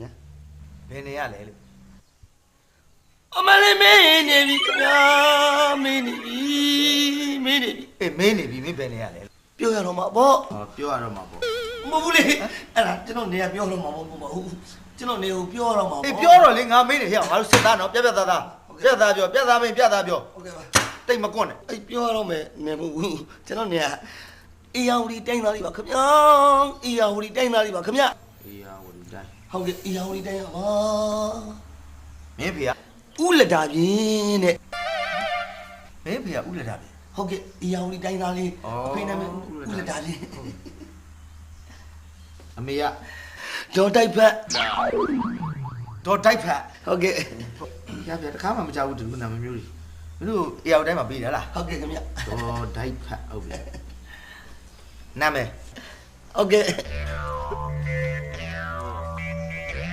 လဲလို့အမလေးမင်းနေပြီခင်ဗျာမင်းနေပြီမင်းနေပြီအေးမင်းနေပြီမင်းဘယ်နေရလဲလို့ပြောရတော့မှာပေါ့ဟောပြောရတော့မှာပေါ့မဟုတ်ဘူးလေအဲ့ဒါကျွန်တော်နေရပြောတော့မှာမဟုတ်ဘူးကျွန်တော်နေကိုပြောတော့မှာပေါ့အေးပြောတော့လေငါမင်းနေဟဲ့ငါတို့စစ်သားနော်ပြက်ပြက်သားသားပြက်သားပြောပြက်သားမင်းပြက်သားပြောဟုတ်ကဲ့ပါတိတ်မကွန်းနဲ့အဲ့ပြောရတော့မယ်နေမဟုတ်ဘူးကျွန်တော်နေရအေယာဝတီတိုင်းသားလေးပါခင်ဗျာအေယာဝတီတိုင်းသားလေးပါခင်ဗျာအေးရဝဒီတိုင်း ဟုတ်ကဲ့အေယာဝတီတိုင်းရပါမင်းဖေကဥလက်တာပြင်းတဲ့မင်းဖေကဥလက်တာပဲဟုတ်ကဲ့အေယာဝတီတိုင်းသားလေးဩအဖေနာမည်ဥဥလက်တာလက်တာလေးအမေကဒေါ်တိုက်ဖက်ဒေါ်တိုက်ဖက်ဟုတ်ကဲ့ရပြတခါမှမကြောက်ဘူးဒီလိုနာမည်မျိုးတွေမင်းတို့အေးရတိုင်းမှာပြီးတယ်လားဟုတ်ကဲ့ခင်ဗျာဒေါ်တိုက်ဖက်ဟုတ်ပြီနာမည်ဟုတ်ကဲ့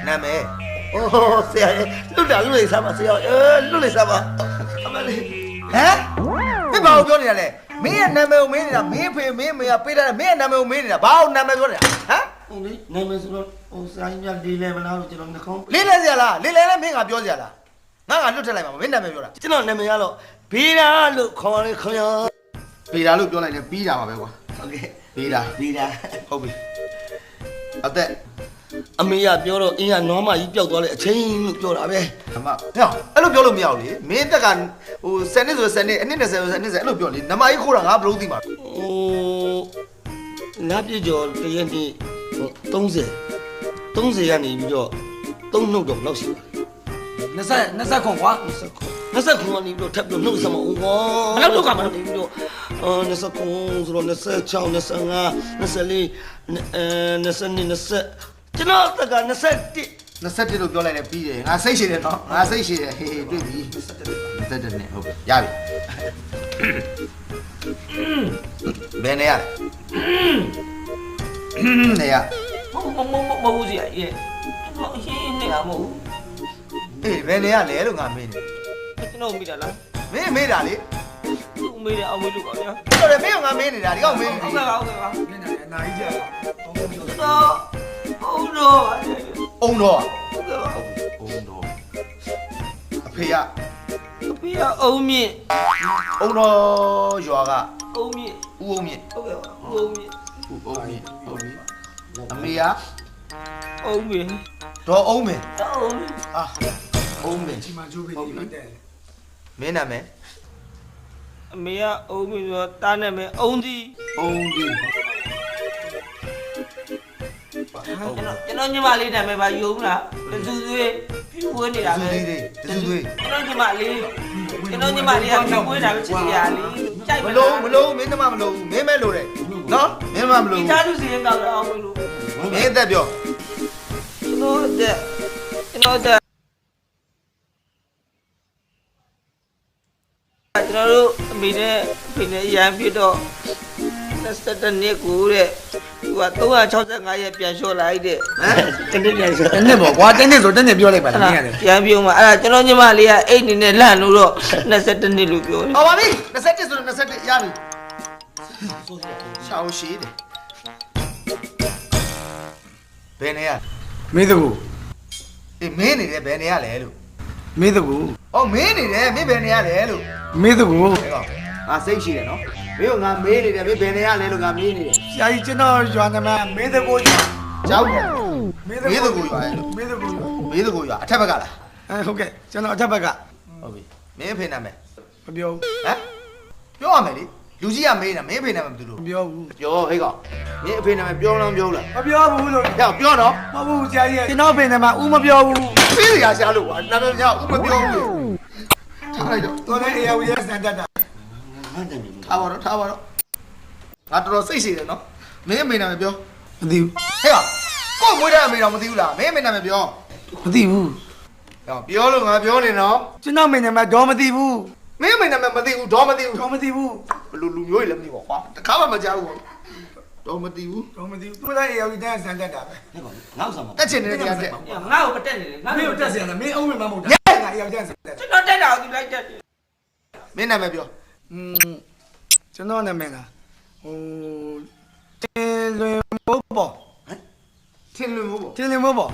နာမည်အိုးဆရာရဲ့လွတ်တာလွတ်လိုက်စားပါဆရာအဲလွတ်လိုက်စားပါအမလေးဟမ်မင်းဘာကိုပြောနေတာလဲမင်းရဲ့နာမည်ကိုမင်းနေတာမင်းဖေမင်းမေကပေးတာမင်းရဲ့နာမည်ကိုမင်းနေတာဘာကိုနာမည်ပြောနေတာဟမ်ဟုတ်လေနာမည်ဆိုတော့ဟိုဆရာကြီးများဒီလဲမလားလို့ကျွန်တော်နှခေါင်းလေးလဲစရာလားလေးလဲလဲမင်းကပြောစရာလားငါကလွတ်ထက်လိုက်မှာမင်းနာမည်ပြောတာကျွန်တော်နာမည်ကတော့ဘေးရာလို့ခေါ်ရခင်ဗျာပေတာလို့ပြောလိုက်လဲပြီးတာပါပဲကွာဟုတ်ကဲ့ပြီးတာဘေးရာဟုတ်ပြီအသက် အမေကပြောတော့အင်းကနွားမကြီးပျောက်သွားလေအချင်းလို့ပြောတာပဲအမဟဲ့အဲ့လိုပြောလို့မရဘူးလေမင်းတက်ကဟို10နှစ်ဆို10နှစ်အနှစ်20ဆို10နှစ်ဆိုအဲ့လိုပြောလေနမကြီးခိုးတာငါဘယ်လိုသိမှာဟိုငါပြကျော်တရက်နေ့ဟို30 30ကနေပြီးတော့3နှုတ်တော့လောက်ရှိပါ20 20ခွန်ကွာ29ကနေပြီးတော့ထပ်ပြီးတော့နှုတ်ဆက်မအောင်ကောဘယ်လောက်လုပ်ကမလဲနေပြီးတော့အာ29ဆိုတော့26 25 24အဲ22 20 ကျွန်တော်တက်က21 21လို့ပြောလိုက်လဲပြီးတယ်ငါစိတ်ရှိတယ်နော်ငါစိတ်ရှိတယ်ဟေးဟေးတွေ့ပြီ21နဲ့ဟုတ်ပြီရပြီဘယ်နေရလဲနေရမမမမဟုတ်စီရဲ့ကျွန်တော်အရှင်းနေတာမဟုတ်အေးဘယ်နေရလဲလို့ငါမင်းနေဘူးကျွန်တော်မိတာလားမင်းမေးတာလေသူ့မေးတယ်အောင်မေးလို့ပါဗျာတော်တယ်မင်းကငါမင်းနေတာဒီကောင်မင်းဟုတ်နေကဲ့ပါဟုတ်ကဲ့ပါမျက်နှာလည်းအနာကြီးကြတာကျွန်တော် ဟုတ်တော့အုံတော့ဟုတ်ကဲ့ပါအုံတော့အဖေကအဖေကအုံမြင့်အုံတော့ရွာကအုံမြင့်ဦးအုံမြင့်ဟုတ်ကဲ့ပါအုံမြင့်ဦးအုံမြင့်ဟုတ်ပြီအမေကအုံမြင့်ဒေါ်အုံမင်းအုံမြင့်အာအုံမင်းဒီမှာကျိုးပေးနေတယ်မင်းနာမည်အမေကအုံမြင့်ဆိုတော့တားနေမယ်အုံစီအုံ ဒီကျွန်တော်ကျွန်တော်ညီမလေးနာမည်ပါယုံလားတစုသွေးဖြူဝဲနေတာသူပဲလေးလေးသူသွေးကျွန်တော်ညီမလေးကျွန်တော်ညီမလေးကဖြူဝဲတာပဲချစ်စရာလေးကြိုက်မလို့မလို့မင်းတမမလို့မင်းမဲလို့တယ်နော်မင်းမမလို့ဒီသားသူစီရင်တော့အောင်မလို့မင်းအသက်ပြောကျွန်တော်တဲ့ကျွန်တော်တဲ့ကျွန်တော်တို့အမေနဲ့အဖေနဲ့ရန်ပြတော့ 27နှစ်ကိုတဲ့သူက365ရက်ပြန်လျှော့လိုက်တဲ့တနေ့ပြန်ဆိုတနေ့ပေါ့ကွာတနေ့ဆိုတနေ့ပြောလိုက်ပါလားမင်းရတယ်ပြန်ပြုံးမှာအဲ့ဒါကျွန်တော်ညီမလေးကအိတ်နေနဲ့လန့်လို့တော့27နှစ်လို့ပြောတယ်ဟောပါပြီ27ဆိုတော့27ရပြီရှောင်းရှိတယ်ဘယ်နေရမင်းတကူအေးမင်းနေတယ်ဘယ်နေရလဲလို့မင်းတကူဟောမင်းနေတယ်မင်းဘယ်နေရလဲလို့မင်းတကူဟဲ့ကောင် ငါစိတ်ရှိတယ်နော်မင်းကငါမေးနေတယ်မင်းဘယ်နေရလဲလို့ငါမေးနေတယ်ဆရာကြီးကျွန်တော်ရွာနာမည်မင်းတကူရွာကြောက်မင်းတမေးကူတကူရွာရဲ့လို့မင်းတကူရွာမေးတကူရွာအထက်ဘက်ကလားအဲဟုတ်ကဲ့ကျွန်တော်အထက်ဘက်ကဟုတ်ပြီမင်းဖေးနာမယ်မပြောဘူးဟမ်ပြောရမယ်လေလူကြီးကမေးနေတာမင်းဖေးနာမယ်ဘယ်သူလို့မပြောဘူးပြောဟဲ့ကောင်မင်းအဖေနာမယ်ပြောလားမပြောလားမပြောဘူးလို့ဟဲ့ပြောတော့မဟုတ်ဘူးဆရာကြီးကျွန်တော်ပင်တယ်မှာဦးမပြောဘူးပြေးရရှာလို့ကွာနာမည်ကဥမပြောဘူးထားလိုက်တော့တော်တဲ့အေယာဝီရဲ့စံတက်တာ ငါတည်းနေထားပါတော့ထားပါတော့ငါတော်တော်စိတ်ရှိတယ်နော်မင်းအမေနာမယ်ပြောမသိဘူးဟဲ့ကောင်ကို့မွေးတဲ့အမေတော်မသိဘူးလားမင်းအမေနာမယ်ပြောမသိဘူးဟဲ့ပြောလို့ငါပြောနေနော်ကျွန်တော်ပင်တယ်မှာတော့မသိဘူးမင်းအမေနာမယ်မသိဘူးတော့မသိဘူးတော့မသိဘူးဘလူလူမျိုးကြီးလည်းမသိပါကွာတခါမှမကြောက်ဘူးတော့မသိဘူးတော့မသိဘူးသူလည်းအေယာဝီတဲ့စံတက်တာပဲဟဲ့ပါငါ့ဆောင်ပါတက်ချင်နေတဲ့တရားတက်ငါ့ကိုမတက်နေလေငါ့မင်းကိုတို့တက်စရာလားမင်းအုံးမမဟုတ်တာငါအေယာဝီတဲ့စံတက်ကျွန်တော်တက်တာကိုသူလိုက်တက်တယ်မင်းနာမည်ပြော อืมကျွန်တော်နာမည်ကဟိုတင်လွင်မိုးပေါ့ထင်လို့မို့ပေါ့တင်လွင်မိုးပေါ့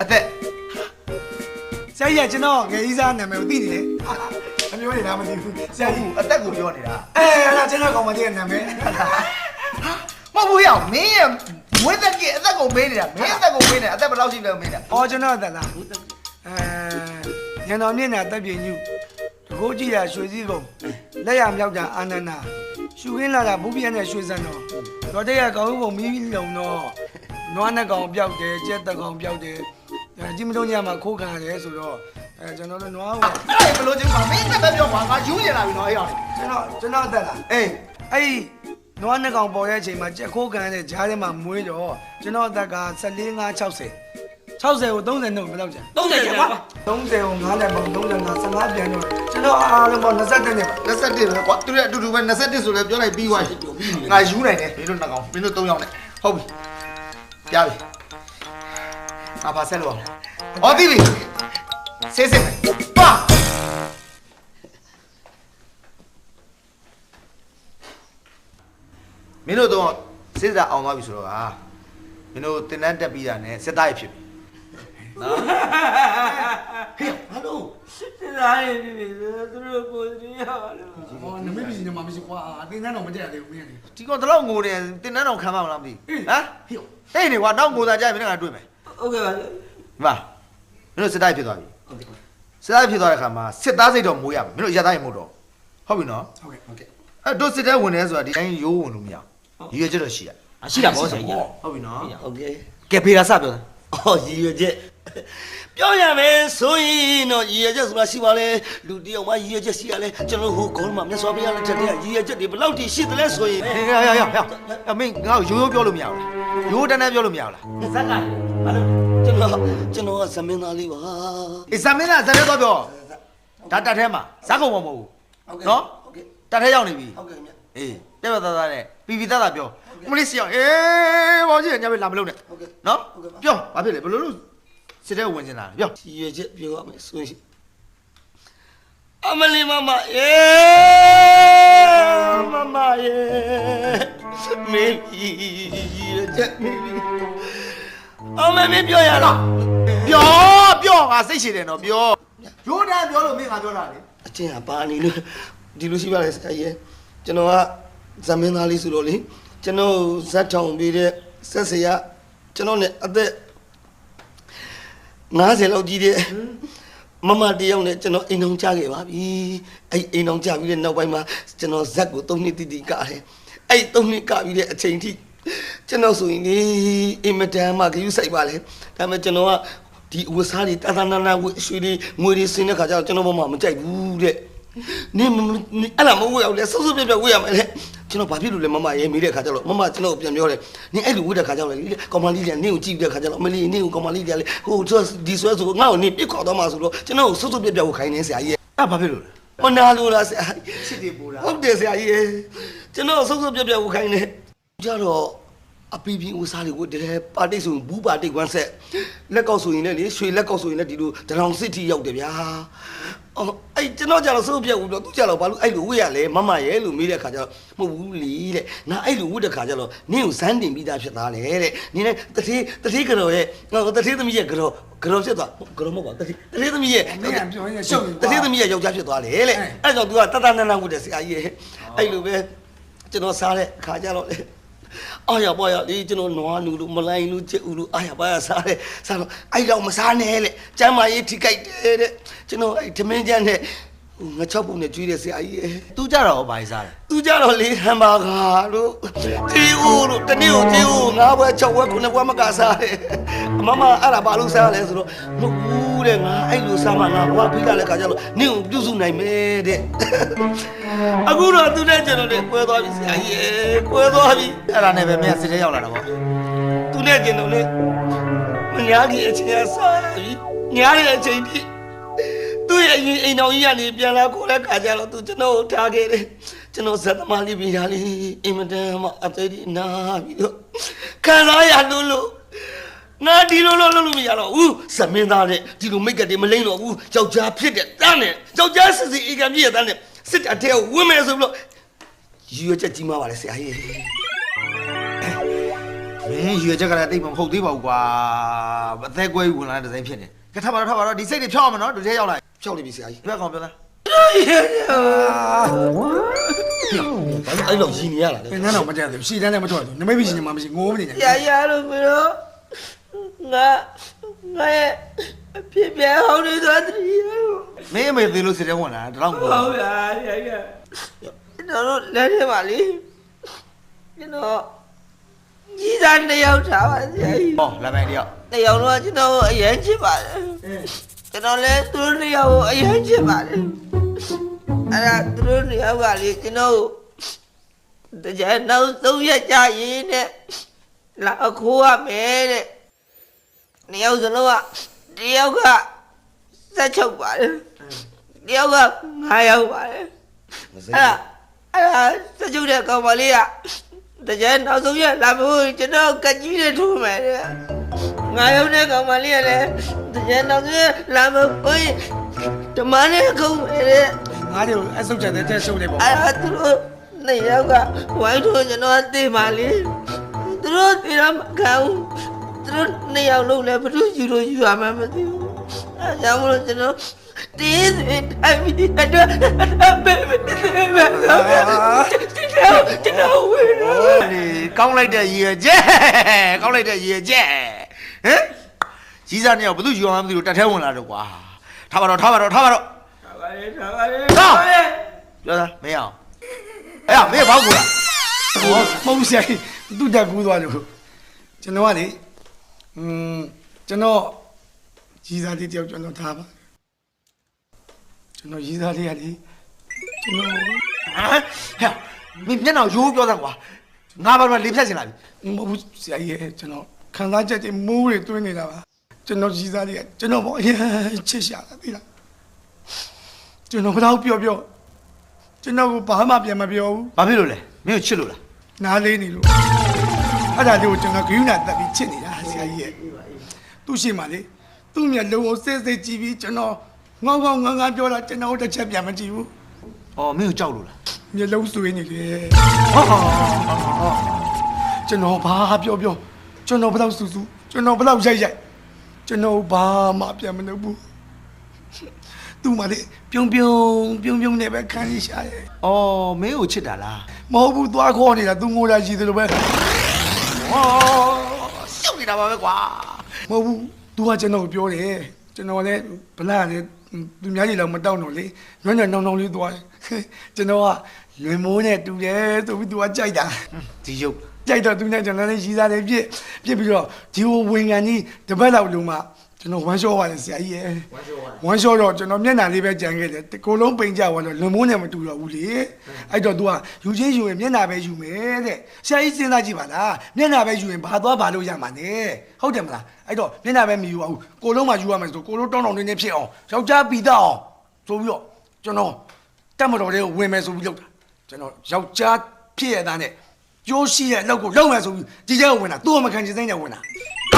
အသက်ဆရာကြီးကကျွန်တော်ငယ်ကြီးစားနာမည်ကိုသိနေတယ်အမျိုးတွေလားမသိဘူးဆရာကြီးအသက်ကိုပြောနေတာအဲအဲ့ဒါကျွန်တော်ကောင်မကြီးရဲ့နာမည်မဟုတ်ဘူးရအောင်မင်းရဲ့မွေးသက်ကြီးအသက်ကိုမေးနေတာမင်းအသက်ကိုမေးနေတာအသက်ဘယ်လောက်ရှိလဲမေးနေတာအော်ကျွန်တော်အသက်လားအဲ ညံတော်မြင့်တာတပ်ပြင်းညူတကိုးကြည့်တာရွှေစည်းကုံလက်ရမြောက်တာအာနန္ဒာရှူခင်းလာတာဘူးပြည့်နဲ့ရွှေစံတော်တော်တဲ့ကကောင်းပုံမီးလုံတော့နွားနဲ့ကောင်ပြောက်တယ်ကြက်တက်ကောင်ပြောက်တယ်အဲကြီးမတုံးညမှာခိုးခံရတယ်ဆိုတော့အဲကျွန်တော်တို့နွားကိုအဲ့ဒါဘယ်လိုချင်းပါမင်းသက်ပဲပြောပါငါယူနေလာပြီနော်အဲ့ရောက်နေကျွန်တော်ကျွန်တော်တက်လားအေးအဲ့ဒီနွားနှစ်ကောင်ပေါ်တဲ့အချိန်မှာကြက်ခိုးကန်တဲ့ဂျားထဲမှာမွေးတော့ကျွန်တော်အသက်က14 5 60 60ကို30နှုတ်ဘယ်လောက်ကျန်30ကျန်ကွာ30ကို9နဲ့ပေါင်း35 15ပြန်တော့ကျွန်တော်အားလုံးပေါင်း21နဲ့ပါ21ပဲကွာသူတို့အတူတူပဲ21ဆိုလဲပြောလိုက်ပြီးသွားပြီငါယူနိုင်တယ်မင်းတို့နှစ်ကောင်မင်းတို့၃ယောက်နဲ့ဟုတ်ပြီပြပြီငါပါဆက်လို့အောင်ဟောသိပြီဆေးစစ်မယ်ပါမင်းတို့တော့စစ်တာအောင်သွားပြီဆိုတော့ကမင်းတို့တင်တန်းတက်ပြီးတာနဲ့စစ်သားရဖြစ်ပြီ နော်ဟေးဟာလို့ စစ်သားရည်ပြီသူတို့ကိုယ်စီရပါလို့ ဟောနမိတ်ပြည်နေမှာမရှိကွာအတင်းတန်းတော့မကြက်ရသေးဘူးမင်းလေ ဒီကောင်တော့ငိုတယ်တင်တန်းတော့ခံမလားမသိဘူးဟမ်ဟေးဟေးနေကွာတော့ငိုတာကြိုက်မင်းကတွေ့မယ် ဟုတ်ကဲ့ပါ ဒီမှာမင်းတို့စစ်သားဖြစ်သွားပြီစစ်သားဖြစ်သွားတဲ့ခါမှာစစ်သားစိတ်တော့မိုးရမယ်မင်းတို့ရသားရင်မဟုတ်တော့ဟုတ်ပြီနော် ဟုတ်ကဲ့ဟုတ်ကဲ့ အဲ့တို့စစ်သားဝင်နေဆိုတာဒီတိုင်းရိုးဝင်လို့မရဘူးရည်ရွယ်ချက်တော့ရှိရ ရှိတာဗောဆရာကြီး ဟုတ်ပြီနော် โอเค ကဲဖေးတာစပြောတာ အော်ရည်ရွယ်ချက် ပြောရမယ်ဆိုရင်တော့ရည်ရွယ်ချက်ဆိုတာရှိပါလေလူတယောက်မှရည်ရွယ်ချက်ရှိရလဲကျွန်တော်ဟိုခေါင်းမှာမြတ်စွာဘုရားလက်ထက်တည်းကရည်ရွယ်ချက်တွေဘယ်လောက်ထိရှိသလဲဆိုရင်ဟေးဟေးဟေးဟေးအမင်းငါ့ကိုရိုးရိုးပြောလို့မရဘူးလားရိုးတန်းတန်းပြောလို့မရဘူးလားဇက်ကဘာလို့ကျွန်တော်ကျွန်တော်ကသမင်းသားလေးပါအေးဇမင်းကဇက်ထဲတော့ပြောဒါတက်ထဲမှာဇက်ကုန်မမဟုတ်ဘူးနော်ဟုတ်ကဲ့တက်ထဲရောက်နေပြီဟုတ်ကဲ့မြတ်အေးတက်ပါသားသားနဲ့ပီပီသားသားပြောမလေးစီအောင်အေးဘောကြီးညပဲလာမလို့နဲ့ဟုတ်ကဲ့နော်ဟုတ်ကဲ့ပါပြောဘာဖြစ်လဲဘယ်လိုလုပ် စစ်တဲ့ဝင်နေတာလဲပြောရည်ရွယ်ချက်ပြောရမယ်ဆိုရင်အမလီမမအေးမမယေမေဘီရည်ရွယ်ချက်မေဘီအမမပြောရလားပြောပြောငါစိတ်ရှည်တယ်နော်ပြောရိုးတန်းပြောလို့မင်းငါပြောတာလေအချင်းကပါနေလို့ဒီလိုရှိပါလေဆရာကြီးကျွန်တော်ကဇမင်းသားလေးဆိုတော့လေကျွန်တော်ဇက်ထောင်ပြီးတဲ့ဆက်စရာကျွန်တော် ਨੇ အသက် 90လောက်ကြီးတဲ့မမတယောက်နဲ့ကျွန်တော်အိမ်အောင်ကြခဲ့ပါပြီအဲ့အိမ်အောင်ကြပြီးတဲ့နောက်ပိုင်းမှာကျွန်တော်ဇက်ကို3နှစ်တိတိကတယ်အဲ့3နှစ်ကပြီးတဲ့အချိန်ထိကျွန်တော်ဆိုရင်လေအင်မတန်မှဂရုစိုက်ပါလေဒါပေမဲ့ကျွန်တော်ကဒီအဝတ်စားတွေတန်တန်နာနာဝတ်ရွှေတွေငွေတွေစင်းတဲ့ခါကျတော့ကျွန်တော်ဘာမှမကြိုက်ဘူးတဲ့နင်မနင်အဲ့လားမဝတ်အောင်လေဆုပ်ဆုပ်ပြပြဝတ်ရမယ်လေ ကျွန်တော်ဘာဖြစ်လို့လဲမမရဲမိတဲ့ခါကျတော့မမကျွန်တော်ပြန်ပြောတယ်နင်အဲ့လိုဝတ်တဲ့ခါကျတော့လေကောင်မလေးကနင့်ကိုကြည့်တဲ့ခါကျတော့အမလေးနင့်ကိုကောင်မလေးကလေဟိုဒီဆွဲဆိုငါ့ကိုနင်ပြစ်ခေါ်တော့မှဆိုတော့ကျွန်တော်ဆုပ်ဆုပ်ပြပြဝတ်ခိုင်းနေဆရာကြီးအဲ့ဘာဖြစ်လို့လဲမနာလို့လားဆရာကြီးချစ်တယ်ပူတာဟုတ်တယ်ဆရာကြီးရေကျွန်တော်ဆုပ်ဆုပ်ပြပြဝခိုင်းနေကြတော့အပီပီဦးစားလေးကိုတည်းပါတိတ်ဆိုရင်ဘူးပါတိတ်ကွမ်းဆက်လက်ကောက်ဆိုရင်လည်းလေရွှေလက်ကောက်ဆိုရင်လည်းဒီလိုဒလောင်စစ်တီရောက်တယ်ဗျာ အော်အဲ့ကျွန်တော်ကြတော့ဆုပ်ပြဦးတော့သူကြတော့ဘာလို့အဲ့လိုဝေ့ရလဲမမရဲ့လို့မေးတဲ့ခါကျတော့မဟုတ်ဘူးလေတဲ့ငါအဲ့လိုဝတ်တဲ့ခါကျတော့နင်းကိုဇန်းတင်ပြီးသားဖြစ်သားလေတဲ့နင်းလည်းတတိတတိကြော်ရဲ့ငါတတိသမီးရဲ့ကြော်ကြော်ဖြစ်သွားကြော်မဟုတ်ပါတတိတတိသမီးရဲ့မင်းကပြောရင်ရှုပ်နေတတိသမီးရဲ့ယောက်ျားဖြစ်သွားလေတဲ့အဲ့ကြောင့် तू ကတတနနဝတ်တယ်ဆရာကြီးရဲ့အဲ့လိုပဲကျွန်တော်စားတဲ့ခါကြတော့လေ အာရပါရလေကျွန်တော်နွားနူလို့မလိုင်းလို့ချစ်ဦးလို့အာရပါရစားတယ်စားတော့အဲ့တော့မစားနဲ့လေကျမ်းမာရေးထိခိုက်တယ်တဲ့ကျွန်တော်အဲ့ဓမင်းကျန်းနဲ့ငါချောက်ပုံနဲ့ကျွေးတယ်ဆရာကြီးရဲ့သူကြတော့ဘာစားလဲသူကြတော့လေဟမ်ဘာဂါတို့တီဦးတို့တနေ့ကိုတီဦးငါးဘွဲ၆ဘွဲခုနှစ်ဘွဲမကစားတယ်အမမအဲ့ဒါဘာလို့စားလဲဆိုတော့မဟုတ်ဘူး တဲ့ငါအဲ့လိုစားမှငါဘွားပြီးလာတဲ့ခါကျတော့နင့်ကိုပြုစုနိုင်မယ်တဲ့အခုတော့သူနဲ့ကျွန်တော်နဲ့ကွဲသွားပြီဆရာကြီးရေကွဲသွားပြီအဲ့ဒါနဲ့ပဲမင်းကစစ်တဲ့ရောက်လာတာပေါ့သူနဲ့ကျွန်တော်နဲ့မညာကြီးအချင်းအစားလာပြီညာရဲ့အချိန်ထိသူ့ရဲ့အရင်အိမ်တော်ကြီးကနေပြန်လာကိုလည်းခါကြတော့သူကျွန်တော်ကိုထားခဲ့တယ်ကျွန်တော်ဇက်သမားလေးပြီးတာလေအင်မတန်မှအသေးဒီနာပြီးတော့ခံစားရလို့လို့ ငါဒီလိုလိုလုပ်လို့မရတော့ဘူးစမင်းသားတဲ့ဒီလိုမိတ်ကတည်းမလိမ့်တော့ဘူးယောက်ျားဖြစ်တဲ့တန်းနဲ့ယောက်ျားစစ်စစ်အေကံပြည့်တဲ့တန်းနဲ့စစ်တပ်ထဲကိုဝင်မယ်ဆိုပြီးတော့ရည်ရွယ်ချက်ကြီးမားပါလေဆရာကြီးမင်းရွေချက်ကလည်းတိတ်မဟုတ်သေးပါဘူးကွာအသက်ကွဲဝင်လာတဲ့ဒီဇိုင်းဖြစ်နေကဲကဲထားပါတော့ထားပါတော့ဒီစိတ်တွေဖြောက်အောင်မနော်ဒုထဲရောက်လာဖြောက်လိမ့်ပြီဆရာကြီးဒီဘက်ကောင်ပြောလားအဲ့လိုရည်နေရတာလေဘယ်နဲ့တော့မတက်သေးဘူးရှီတန်းနဲ့မထွက်ဘူးနမိတ်ပြီးရှင်မှမရှိငိုးမနေနဲ့ရရလို့မလို့ ငါငါရဲ့အဖြစ်ပြဟောင်းနေသွားတည်းရောမင်းအမေသေးလို့စိတ်ထဲဝင်လာတာဒါတော့မဟုတ်ဟုတ်ရရရကျွန်တော်တို့လက်ထဲမှာလေကျွန်တော်ကြီးစားနှစ်ယောက်ထားပါဆရာကြီးဟောလာမယ်တယောက်နှစ်ယောက်တော့ကျွန်တော်အရင်ချစ်ပါတယ်ကျွန်တော်လည်းသူတို့နှစ်ယောက်ကိုအရင်ချစ်ပါတယ်အဲ့ဒါသူတို့နှစ်ယောက်ကလေကျွန်တော်ကိုတကြနောက်သုံးရက်ကြာရင်နဲ့လာအခိုးရမယ်တဲ့ နှစ်ယောက်စလုံးကတယောက်ကဆက်ချုပ်ပါတယ်တယောက်ကငါရောက်ပါတယ်အဲ့ဒါအဲ့ဒါစကြုတဲ့ကောင်မလေးကတကယ်နောက်ဆုံးရလာဖို့ကျွန်တော်ကကြီးနဲ့ထိုးမယ်တဲ့ငါရုံတဲ့ကောင်မလေးကလည်းတကယ်နောက်ဆုံးရလာဖို့ဓမ္မနဲ့ခုံးမယ်တဲ့ငါတို့အဆုတ်ချက်တဲ့တဲ့ရှုပ်နေပေါ့အဲ့ဒါသူတို့နှစ်ယောက်ကဝိုင်းထိုးကျွန်တော်သိပါလေသူတို့သိတော့မခံဘူး သူတို့နှစ်ယောက်လုံးလည်းဘယ်သူယူလို့ယူရမှမသိဘူးအဲ့ဒါကြောင့်မလို့ကျွန်တော်တင်းစင်တိုင်းပြီးတော့ဘယ်ဘယ်ဘယ်ဘယ်ကျွန်တော်ဝေးတော့လေကောင်းလိုက်တဲ့ရည်ရွယ်ချက်ကောင်းလိုက်တဲ့ရည်ရွယ်ချက်ဟမ်ကြီးစားနေအောင်ဘယ်သူယူအောင်မသိလို့တက်ထဲဝင်လာတော့ကွာထားပါတော့ထားပါတော့ထားပါတော့ထားပါလေထားပါလေထားပါလေပြောသားမင်းအောင်အဲ့ဒါမင်းဘောက်ကူလားဟောမဟုတ်ဆရာကြီးသူ့တက်ကူးသွားလို့ကျွန်တော်ကလေ อืมကျွန်တော်ကြီးစားလေးတယောက်ကျွန်တော်ထားပါကျွန်တော်ကြီးစားလေးကလေကျွန်တော်ဟမ်ဟဲ့မင်းမျက်နှာရိုးပြောသားကွာငါဘာမှလေးဖြတ်စင်လာပြီမဟုတ်ဘူးဆရာကြီးရဲ့ကျွန်တော်ခံစားချက်တွေမိုးတွေတွင်းနေတာပါကျွန်တော်ကြီးစားလေးကကျွန်တော်ဘောအရင်ချစ်ရှာတာသိလားကျွန်တော်ဘယ်တော့ပြောပြောကျွန်တော်ကဘာမှပြန်မပြောဘူးဘာဖြစ်လို့လဲမင်းကိုချစ်လို့လားနားလေးနေလို့ အဲ့ဒါလေးကိုကျွန်တော်ဂိယူနာတက်ပြီးချစ်နေတာဆရာကြီးရဲ့သူ့ရှိမှလေသူ့မျက်လုံးကိုစိတ်စိတ်ကြည့်ပြီးကျွန်တော်ငေါငေါငန်းငန်းပြောတာကျွန်တော်တစ်ချက်ပြန်မကြည့်ဘူးအော်မင်းကိုကြောက်လို့လားမျက်လုံးဆွေးနေလေဟောဟောကျွန်တော်ဘာပြောပြောကျွန်တော်ဘယ်တော့စူးစူးကျွန်တော်ဘယ်တော့ရိုက်ရိုက်ကျွန်တော်ဘာမှပြန်မလုပ်ဘူးသူ့မှလေပြုံးပြုံးပြုံးပြုံးနဲ့ပဲခံရရှာရဲ့အော်မင်းကိုချစ်တာလားမဟုတ်ဘူးသွားခေါ်နေတာသူငိုတာရှိတယ်လို့ပဲ ဟောရှုပ်နေတာပါပဲကွာမဟုတ်ဘူး तू ကကျွန်တော်ကိုပြောတယ်ကျွန်တော်လည်းဗလာလည်းသူများကြီးလောက်မတောက်တော့လေညွန့်ညွန့်နှောင်းနှောင်းလေးသွားတယ်ကျွန်တော်ကလွင်မိုးနဲ့တူတယ်ဆိုပြီး तू ကကြိုက်တာဒီရုပ်ကြိုက်တော့သူနဲ့ကျွန်တော်လည်းရီးစားတယ်ပြစ်ပြစ်ပြီးတော့ဒီဟိုဝင်ကန်ကြီးတပတ်လောက်လုံးမှ ကျွန်တော်ဝမ်းလျှောပါတယ်ဆရာကြီးရဲ့ဝမ်းလျှောတော့ကျွန်တော်မျက်နှာလေးပဲကြံခဲ့တယ်ကိုယ်လုံးပိန်ကြသွားတော့လွန်မိုးနဲ့မတူတော့ဘူးလေအဲ့တော့ तू ကယူချင်းယူရင်မျက်နှာပဲယူမယ်တဲ့ဆရာကြီးစဉ်းစားကြည့်ပါလားမျက်နှာပဲယူရင်ဘာသွားဘာလို့ရမှာလဲဟုတ်တယ်မလားအဲ့တော့မျက်နှာပဲမယူအောင်ကိုယ်လုံးမှယူရမယ်ဆိုကိုယ်လုံးတောင်းတောင်းနေနေဖြစ်အောင်ယောက်ျားပီတအောင်ဆိုပြီးတော့ကျွန်တော်တက်မတော်လေးကိုဝင်မယ်ဆိုပြီးလုပ်တာကျွန်တော်ယောက်ျားဖြစ်ရတဲ့နဲ့ကျိုးရှိရဲ့လောက်ကိုလောက်မယ်ဆိုပြီးဒီကျဲကိုဝင်တာသူ့အမခံချင်စိမ့်နဲ့ဝင်တာ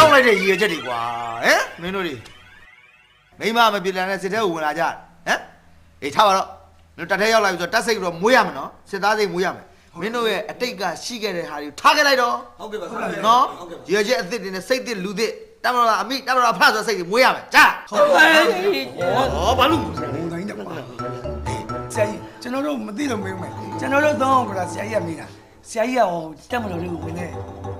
ကောက်လိုက်တဲ့ရည်ရွယ်ချက်တွေကွာဟမ်မင်းတို့တွေမိမမပြေလန်တဲ့စစ်တဲ့ကိုဝင်လာကြဟမ်အေးထားပါတော့မင်းတို့တက်ထဲရောက်လာပြီဆိုတော့တက်စိတ်တော့မွေးရမယ်နော်စစ်သားစိတ်မွေးရမယ်မင်းတို့ရဲ့အတိတ်ကရှိခဲ့တဲ့ဟာတွေကိုထားခဲ့လိုက်တော့ဟုတ်ကဲ့ပါဆရာကြီးနော်ရည်ရွယ်ချက်အသစ်တွေနဲ့စိတ်သစ်လူသစ်တမတော်အမိတမတော်အဖဆိုစိတ်တွေမွေးရမယ်ကြားဟုတ်ပါလေဟောဘာလို့ဘုံတိုင်းတော့ပါဆရာကြီးကျွန်တော်တို့မသိလို့မေးမယ်ကျွန်တော်တို့သုံးအောင်ကဆရာကြီးကမေးတာဆရာကြီးကဟိုတက်မလို့လေးကိုဝင်နေဟိုဒီအ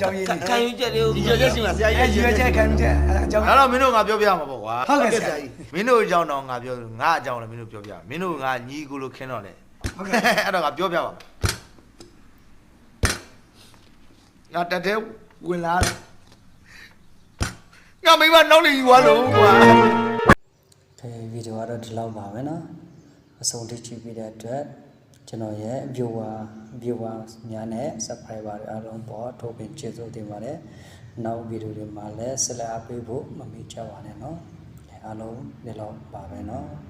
ကြောင်းရင်း ခံခံယူချက်လေးကို ဒီရရက်စီမှာဆရာ အဲ ကြီး ရွေးချက်ခံချက်အဲအကြောင်း ဒါတော့မင်းတို့ငါပြောပြမှာပေါ့ကွာ ဟုတ်ကဲ့ဆရာကြီး မင်းတို့အကြောင်းတော့ငါပြောငါအကြောင်းလည်းမင်းတို့ပြောပြမင်းတို့ငါညီကိုလို့ခင်းတော့လေ ဟုတ်ကဲ့ အဲ့တော့ငါပြောပြပါငါတက်တဲ့ဝင်လာတယ်ငါမိမနောက်နေယူသွားလို့ကွာ ဒီဗီဒီယိုကတော့ဒီလောက်ပါပဲเนาะအဆုံးထိကြည့်ပြီးတဲ့အတွက် ကျွန်တော်ရဲ့ viewer viewer များနဲ့ subscriber တွေအားလုံးပေါ်ထုတ်ပြန်ကျေးဇူးတင်ပါတယ်။နောက်ဗီဒီယိုတွေမှာလည်းဆက်လက်အားပေးဖို့မမေ့ကြပါနဲ့နော်။အားလုံးလည်းတော့ပါပဲနော်။